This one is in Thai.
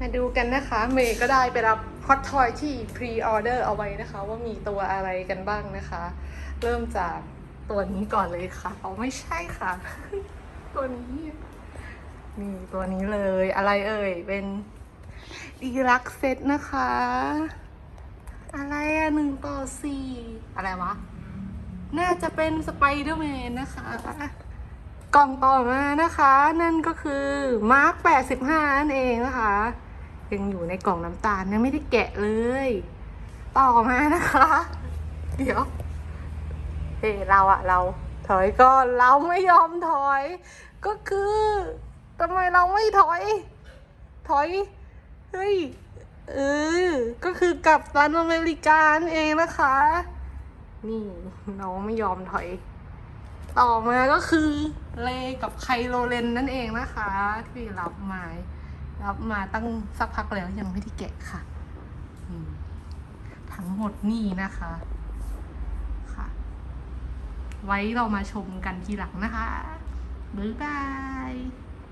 มาดูกันนะคะ เมย์ก็ได้ไปรับฮอตทอยที่พรีออเดอร์เอาไว้นะคะ ว่ามีตัวอะไรกันบ้างนะคะ เริ่มจากตัวนี้ก่อนเลยค่ะเอาไม่ใช่ค่ะ ตัวนี้ นี่ตัวนี้เลยอะไรเอ่ย เป็นดีลักเซตนะคะ อะไรอะหนึ่งต่อสี่อะไรวะ น่าจะเป็นสไปเดอร์แมนนะคะ กล่องต่อมานะคะ นั่นก็คือมาร์ค85นั่นเองนะคะ ยังอยู่ในกล่องน้ำตาลยังไม่ได้แกะเลย ต่อมานะคะ เดี๋ยวเฮ้เราอะเรา ถอยก่อนเราไม่ยอมถอย ก็คือทำไมเราไม่ถอย ถอย เฮ้ยเออ ก็คือกับตันอเมริกานเองนะคะ นี่น้องไม่ยอมถอย ต่อมาก็คือเลกับไคโรเลนนั่นเองนะคะ ที่รับไมา รับมาตั้งสักพักแล้วยังไม่ได้แกะค่ะทั้งหมดนี่นะคะค่ะ ไว้เรามาชมกันทีหลังนะคะบ๊ายบาย